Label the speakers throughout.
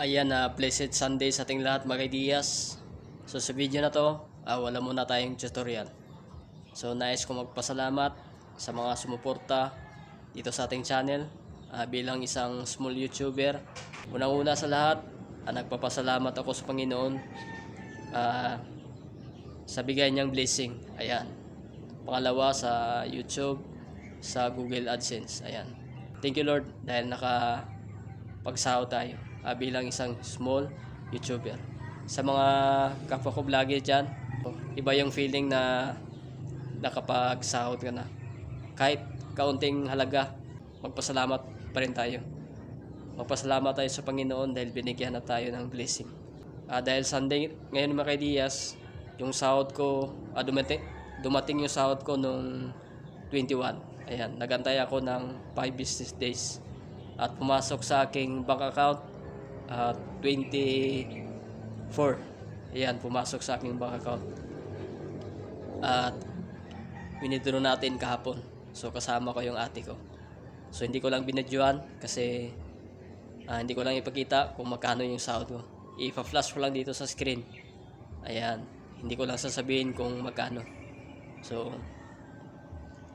Speaker 1: Ayan na blessed Sunday sa ating lahat mga Diyas. So sa video na to, ah, wala muna tayong tutorial. So nais ko magpasalamat sa mga sumuporta dito sa ating channel ah, bilang isang small YouTuber. Unang-una sa lahat, ah, nagpapasalamat ako sa Panginoon ah, sa bigay niyang blessing. Ayan. Pangalawa sa YouTube, sa Google AdSense. Ayan. Thank you Lord dahil naka pagsahod tayo ah, bilang isang small YouTuber. Sa mga kapwa ko vlogger dyan, iba yung feeling na nakapagsahod ka na. Kahit kaunting halaga, magpasalamat pa rin tayo. Magpasalamat tayo sa Panginoon dahil binigyan na tayo ng blessing. Ah, dahil Sunday, ngayon mga kaidiyas, yung sahod ko, ah, dumating, dumating yung sahod ko nung 21. Ayan, nagantay ako ng 5 business days at pumasok sa aking bank account at 24 ayan pumasok sa aking bank account. At winidro natin kahapon. So kasama ko yung ate ko. So hindi ko lang binadyoan kasi ah, hindi ko lang ipakita kung magkano yung sahod ko. Ipa-flash ko lang dito sa screen. Ayan hindi ko lang sasabihin kung magkano. So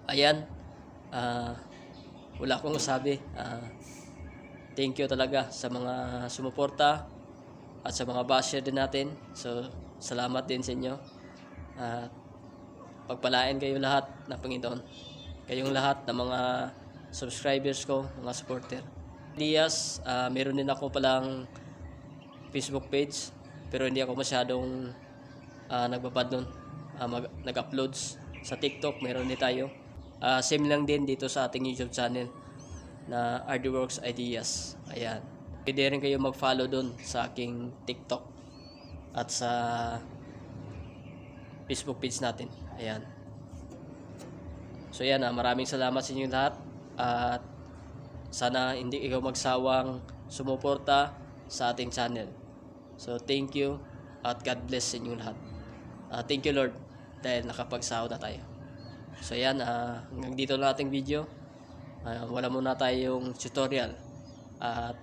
Speaker 1: ayan ah wala akong masabi. Ah thank you talaga sa mga sumuporta at sa mga basher din natin. So, salamat din sa inyo. At pagpalain kayo lahat ng Panginoon. Kayong lahat ng mga subscribers ko, mga supporter. Diaz, ah, meron din ako palang Facebook page pero hindi ako masyadong ah, nagbabad nun. Ah, mag- nag-uploads. Sa TikTok, meron din tayo. Ah, same lang din dito sa ating YouTube channel na RDWorks Ideas. Ayan. Pwede rin kayo mag-follow dun sa aking TikTok at sa Facebook page natin. Ayan. So yan, ah, maraming salamat sa inyo lahat at sana hindi ikaw magsawang sumuporta sa ating channel. So thank you at God bless sa inyo lahat. Ah, thank you Lord dahil nakapagsahod na tayo. So yan, ah, hanggang dito lang ating video. Ah, wala muna tayong tutorial. At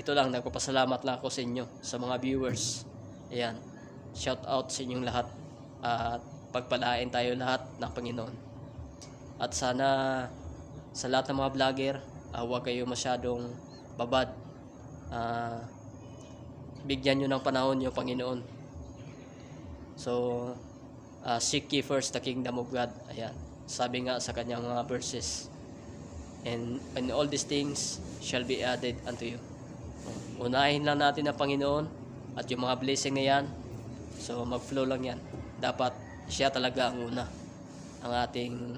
Speaker 1: ito lang, nagpapasalamat lang ako sa inyo, sa mga viewers. Ayan, shout out sa inyong lahat. At pagpalain tayo lahat ng Panginoon. At sana sa lahat ng mga vlogger, ah, huwag kayo masyadong babad. Ah, bigyan nyo ng panahon yung Panginoon. So, ah, seek ye first the kingdom of God. Ayan, sabi nga sa kanyang mga verses and, and all these things shall be added unto you. Unahin lang natin ang Panginoon at yung mga blessing na yan. So mag-flow lang yan. Dapat siya talaga ang una ang ating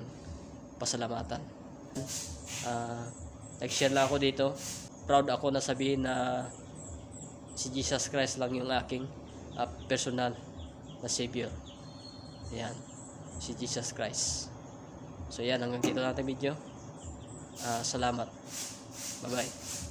Speaker 1: pasalamatan. Ah, nag-share lang ako dito. Proud ako na sabihin na si Jesus Christ lang yung aking ah, personal na Savior. Ayan. Si Jesus Christ. So yan, hanggang dito natin video. Ah, salamat. Bye-bye.